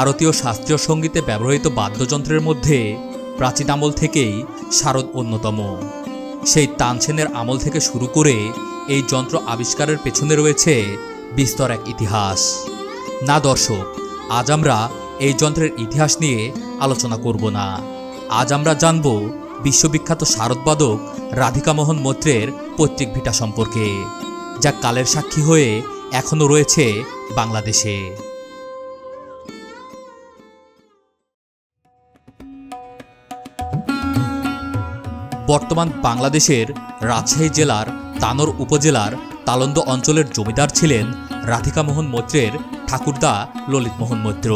ভারতীয় শাস্ত্রীয় সঙ্গীতে ব্যবহৃত বাদ্যযন্ত্রের মধ্যে প্রাচীন আমল থেকেই শারদ অন্যতম। সেই তানসেনের আমল থেকে শুরু করে এই যন্ত্র আবিষ্কারের পেছনে রয়েছে বিস্তর এক ইতিহাস। না দর্শক, আজ আমরা এই যন্ত্রের ইতিহাস নিয়ে আলোচনা করব না। আজ আমরা জানব বিশ্ববিখ্যাত শারদবাদক রাধিকা মোহন মৈত্রের পৈতৃক ভিটা সম্পর্কে, যা কালের সাক্ষী হয়ে এখনও রয়েছে বাংলাদেশে। বর্তমান বাংলাদেশের রাজশাহী জেলার তানোর উপজেলার তালন্দ অঞ্চলের জমিদার ছিলেন রাধিকা মোহন মৈত্রের ঠাকুরদা ললিত মোহন মৈত্র।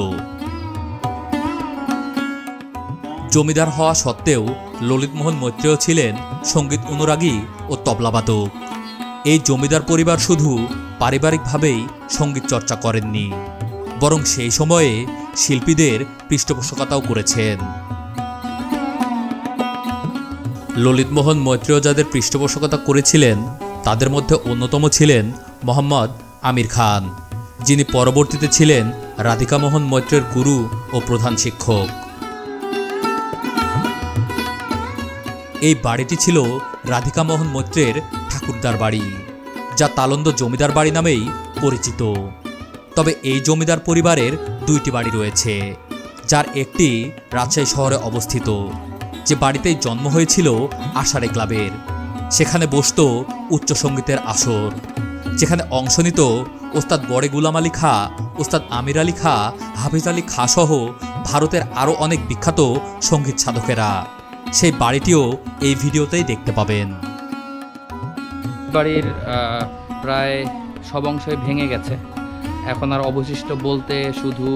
জমিদার হওয়া সত্ত্বেও ললিত মোহন মৈত্রেয় ছিলেন সংগীত অনুরাগী ও তবলাবাদক এই জমিদার পরিবার শুধু পারিবারিকভাবেই সংগীত চর্চা করেননি, বরং সেই সময়ে শিল্পীদের পৃষ্ঠপোষকতাও করেছেন। ললিতমোহন মৈত্রেয় যাদের পৃষ্ঠপোষকতা করেছিলেন, তাদের মধ্যে অন্যতম ছিলেন মোহাম্মদ আমির খান, যিনি পরবর্তীতে ছিলেন রাধিকা মোহন মৈত্রের গুরু ও প্রধান শিক্ষক। এই বাড়িটি ছিল রাধিকা মোহন মৈত্রের ঠাকুরদার বাড়ি, যা তালন্দ জমিদার বাড়ি নামেই পরিচিত। তবে এই জমিদার পরিবারের দুইটি বাড়ি রয়েছে, যার একটি রাজশাহী শহরে অবস্থিত। যে বাড়িতেই জন্ম হয়েছিল আষাঢ়ে ক্লাবের। সেখানে বসত উচ্চ সঙ্গীতের আসর। যেখানে অংশ নিত ওস্তাদ বড়ে গুলাম আলী খা, ওস্তাদ আমির আলী খা, হাফিজ আলী খা সহ ভারতের আরও অনেক বিখ্যাত সংগীত সাধকেরা। সেই বাড়িটিও এই ভিডিওতেই দেখতে পাবেন। বাড়ির প্রায় সব অংশই ভেঙে গেছে। এখন আর অবশিষ্ট বলতে শুধু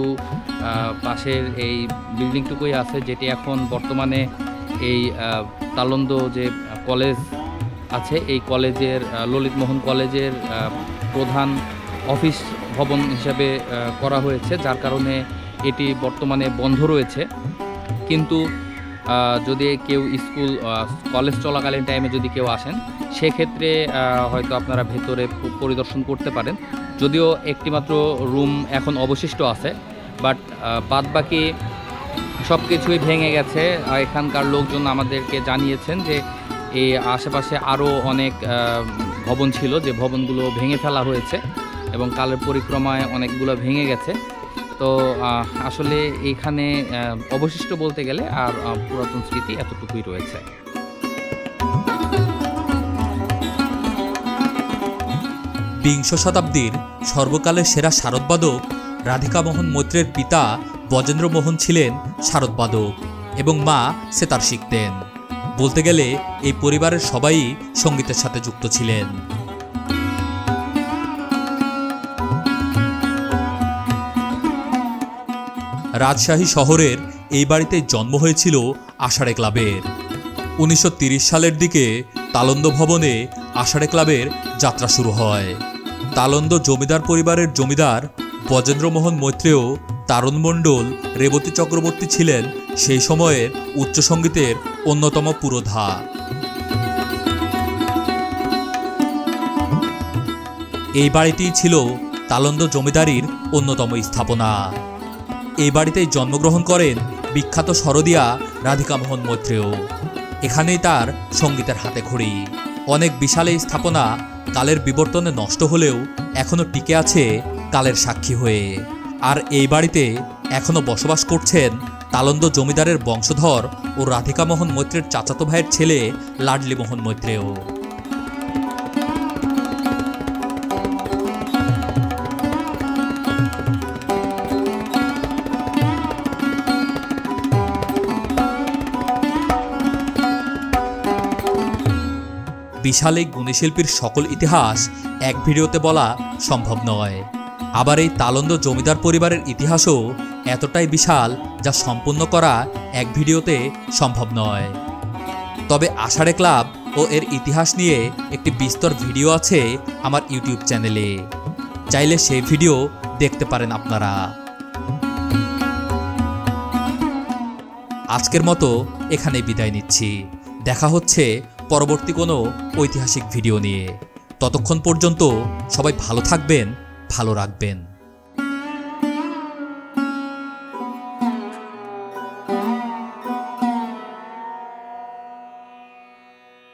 পাশের এই বিল্ডিংটুকুই আছে, যেটি এখন বর্তমানে এই তালন্দ যে কলেজ আছে এই কলেজের আহ, ললিত মোহন কলেজের প্রধান অফিস ভবন হিসাবে করা হয়েছে যার কারণে এটি বর্তমানে বন্ধ রয়েছে। কিন্তু যদি কেউ স্কুল কলেজ চলাকালীন টাইমে যদি কেউ আসেন সেক্ষেত্রে হয়তো আপনারা ভেতরে পরিদর্শন করতে পারেন। যদিও একটিমাত্র রুম এখন অবশিষ্ট আছে বাট বাদ বাকি সব কিছুই ভেঙে গেছে। এখানকার লোকজন আমাদেরকে জানিয়েছেন যে এই আশেপাশে আরও অনেক ভবন ছিল যে ভবনগুলো ভেঙে ফেলা হয়েছে এবং কালের পরিক্রমায় অনেকগুলো ভেঙে গেছে। তো আসলে এখানে অবশিষ্ট বলতে গেলে আর পুরাতন স্মৃতি এতটুকুই রয়েছে। বিংশ শতাব্দীর সর্বকালের সেরা শারদবাদক রাধিকা মোহন মৈত্রের পিতা বজেন্দ্র মোহন ছিলেন শারদবাদক এবং মা সেতার শিখতেন। বলতে গেলে এই পরিবারের সবাই সঙ্গীতের সাথে যুক্ত ছিলেন। রাজশাহী শহরের এই বাড়িতে জন্ম হয়েছিল আষাঢ়ে ক্লাবের। উনিশশো সালের দিকে তালন্দ ভবনে আষাঢ়ে ক্লাবের যাত্রা শুরু হয়। তালন্দ জমিদার পরিবারের জমিদার বজেন্দ্রমোহন মৈত্রেয়, তারণ মণ্ডল, রেবতী চক্রবর্তী ছিলেন সেই সময়ের উচ্চ সঙ্গীতের অন্যতম পুরোধা। এই বাড়িটি ছিল তালন্দ জমিদারির অন্যতম স্থাপনা। এই বাড়িতেই জন্মগ্রহণ করেন বিখ্যাত সরদিয়া রাধিকা মোহন মৈত্রেয়। এখানেই তার সঙ্গীতের হাতে খড়ি। অনেক বিশাল এই স্থাপনা কালের বিবর্তনে নষ্ট হলেও এখনও টিকে আছে কালের সাক্ষী হয়ে। আর এই বাড়িতে এখনও বসবাস করছেন তালন্দ জমিদারের বংশধর ও রাধিকা মোহন মৈত্রের চাচাতো ভাইয়ের ছেলে লাডলি মোহন মৈত্রেয়। বিশাল এই গুণীশিল্পীর সকল ইতিহাস এক ভিডিওতে বলা সম্ভব নয়। আবার এই তালন্দ জমিদার পরিবারের ইতিহাসও এতটাই বিশাল যা সম্পূর্ণ করা এক ভিডিওতে সম্ভব নয়। তবে আষাঢ়ে ক্লাব ও এর ইতিহাস নিয়ে একটি বিস্তর ভিডিও আছে আমার ইউটিউব চ্যানেলে। চাইলে সেই ভিডিও দেখতে পারেন আপনারা। আজকের মতো এখানে বিদায় নিচ্ছি। দেখা হচ্ছে পরবর্তী কোনো ঐতিহাসিক ভিডিও নিয়ে। ততক্ষণ পর্যন্ত সবাই ভালো থাকবেন ভালো রাখবেন।